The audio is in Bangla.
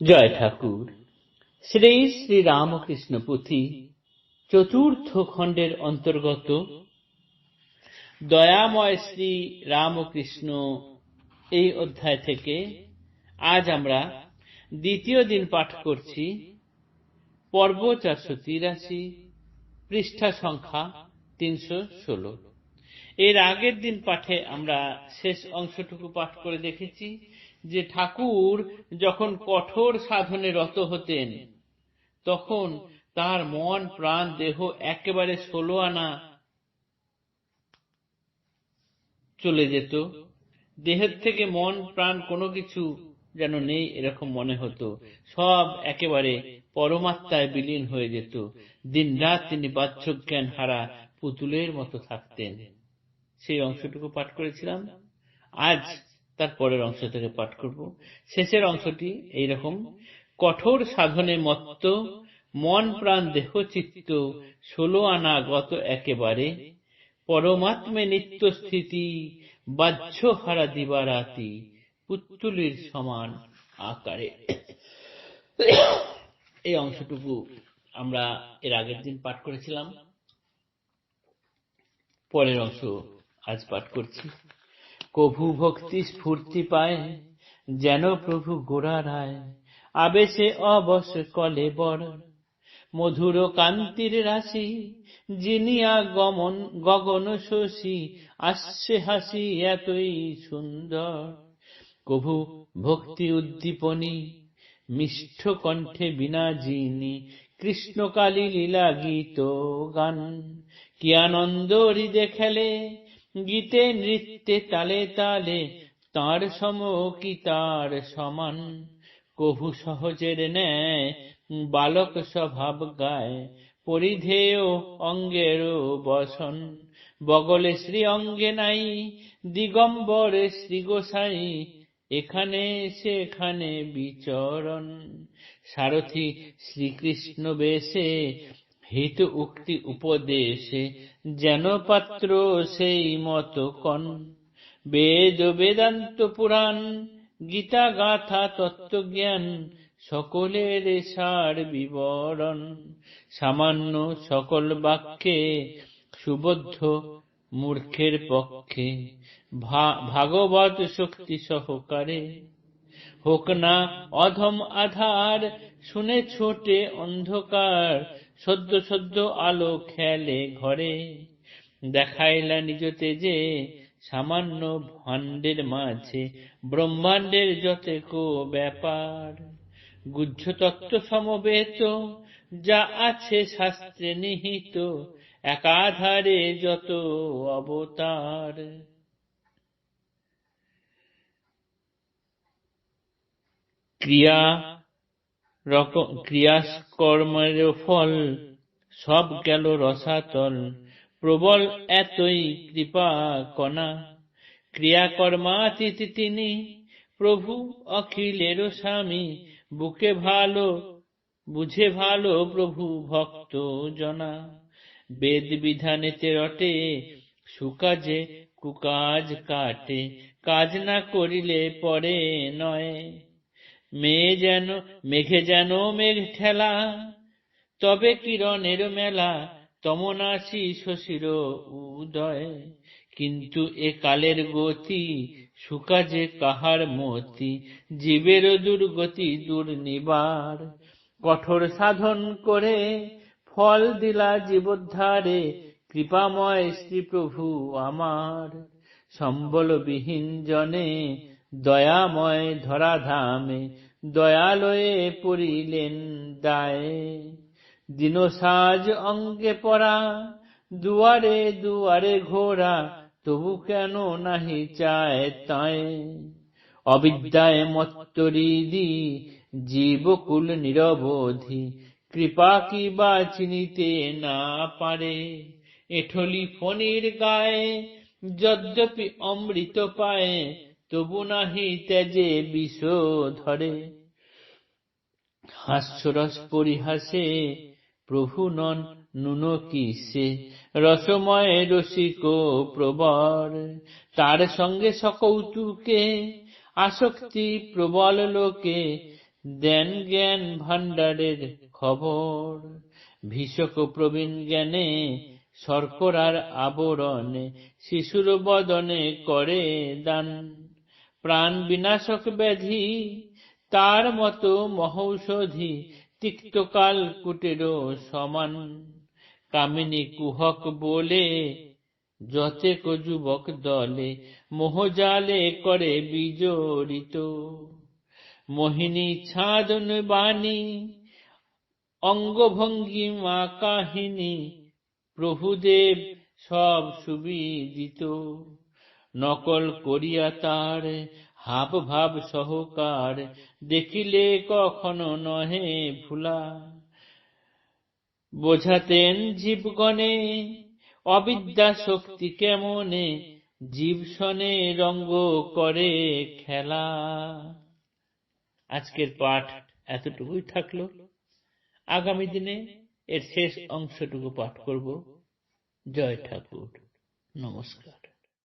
জয় ঠাকুর। শ্রী শ্রী রামকৃষ্ণ পুঁথি চতুর্থ খণ্ডের অন্তর্গত। দয়াময় শ্রী রামকৃষ্ণ এই অধ্যায় থেকে আজ আমরা দ্বিতীয় দিন পাঠ করছি। পর্ব চারশো তিরাশি, পৃষ্ঠা সংখ্যা তিনশো ষোলো। এর আগের দিন পাঠে আমরা শেষ অংশটুকু পাঠ করে দেখেছি। যে ঠাকুর যখন কঠোর সাধনে রত হতেন, তখন তার মন, প্রাণ, দেহ একেবারে ষোলো আনা চলে যেত। দেহের থেকে মন, প্রাণ কোনো কিছু যেন নেই এরকম মনে হতো। সব একেবারে পরমাত্মায় বিলীন হয়ে যেত। দিন রাত তিনি বাহ্যজ্ঞান হারা পুতুলের মতো থাকতেন। সেই অংশটুকু পাঠ করেছিলাম। আজ তার পরের অংশ থেকে পাঠ করব। শেষের অংশটি এইরকম। কঠোর সাধনে মত্ত, মন প্রাণ দেহ চিত্ত, ষোলো আনা গত একেবারে। পরমাত্মে নিত্য স্থিতি, বাহ্য হারা দিবারাতি পুত্তুলির সমান আকারে। এই অংশটুকু আমরা এর আগের দিন পাঠ করেছিলাম। পরের অংশ আজ পাঠ করছি। কভু ভক্তি স্ফূর্তি পায়, যেন প্রভু গোড়া রায়। আবেশে অবশ কলে বড় মধুর কান্তির রাশি জিনিয়া গমন গগন শশী, আসছে হাসি এতই সুন্দর। কভু ভক্তি উদ্দীপনী মিষ্ঠ কণ্ঠে বিনা জিনি, কৃষ্ণকালী লীলা গীত গান। কি আনন্দ হৃদে খেলে গীতে নৃত্যে তালে তালে, তার সম কি তার সমান। কভু সহজের ন্যায় বালক স্বভাব গায়, পরিধেয় অঙ্গের বসন। বগলে শ্রী অঙ্গে নাই, দিগম্বর শ্রী গোসাই, এখানে সেখানে বিচরণ। সারথি শ্রীকৃষ্ণ বেশে হিত উক্তি উপদেশে যেন পাত্র সেই মত কন। বেদ বেদান্ত পুরাণ গীতা গাথা তত্ত্বজ্ঞান, সকলের সার বিবরণ। সামান্য সকল বাক্যে সুবদ্ধ মূর্খের পক্ষে ভাগবত শক্তি সহকারে। হোক না অধম আধার শুনে ছোটে অন্ধকার সদ্য সদ্য আলো খেলে ঘরে। দেখাইলা নিজ তেজে সামান্য ভাণ্ডের মাঝে, ব্রহ্মাণ্ডের যতেকো ব্যাপার। গুহ্য তত্ত্ব সমবেত, যা আছে শাস্ত্রে নিহিত, একাধারে যত অবতার। ক্রিয়া ক্রিয়াকর্মের ফল, সব গেল রসাতল। প্রবল এতই কৃপা কণা। ক্রিয়াকর্মাতীত তিনি, প্রভু অখিলের স্বামী, বুকে ভালো, বুঝে ভালো প্রভু ভক্ত জনা। বেদ বিধানেতে রটে, সুকাজে কুকাজ কাটে, কাজ না করিলে পরে নয়। মেয়ে যেন, মেঘে যেন মেঘ ঠেলা তবে কিরণের মেলা তমনাশি শশীর উদয়। কিন্তু এ কালের গতি সুকাজে কাহার মতি, জীবের দুর্গতি দুর্নিবার কঠোর সাধন করে ফল দিলা জীবোদ্ধারে, কৃপাময় শ্রী প্রভু আমার। সম্বলবিহীন জনে দয়াময় ধরাধামে দয়ালয়ে পড়িলেন দায়। দিনসাজ অঙ্গে পড়া, দুয়ারে দুয়ারে ঘোরা, তবু কেন নাহি চায় তায়? অবিদ্যায় মত্তরিদি, জীবকুল নিরবধি, কৃপা কি বা চিনিতে না পারে? এঠলি ফণির গায়ে, যদ্যপি অমৃত পায় তবু নাহি তেজে বিষ ধরে। হাস্যরস পরিহাসে, প্রভু নন, নুন কিসে রসময় রসিক প্রবর তার সঙ্গে সকৌতুকে, আসক্তি প্রবল লোকে, দেন জ্ঞান ভাণ্ডারের খবর। ভীষক প্রবীণ জ্ঞানে, শর্করার আবরণ, শিশুর বদনে করে দান। প্রাণ বিনাশক ব্যাধি, তার মতো মহৌষধি তিক্তকাল কুটেরও সমান। কামিনী কুহক বলে, যতেক যুবক দলে মোহজালে করে বিজড়িত। মোহিনী ছাদন বাণী অঙ্গভঙ্গিমা কাহিনী, প্রভুদেব সব সুবিদিত। নকল করিয়া তার, হাব ভাব সহকার, দেখিলে কখনো নহে ভুলা। বোঝাতেন জীবগণে, অবিদ্যা শক্তি কেমনে জীবসনে রঙ্গ করে খেলা। আজকের পাঠ এতটুকুই থাকল। আগামী দিনে এর শেষ অংশটুকু পাঠ করব। জয় ঠাকুর। নমস্কার।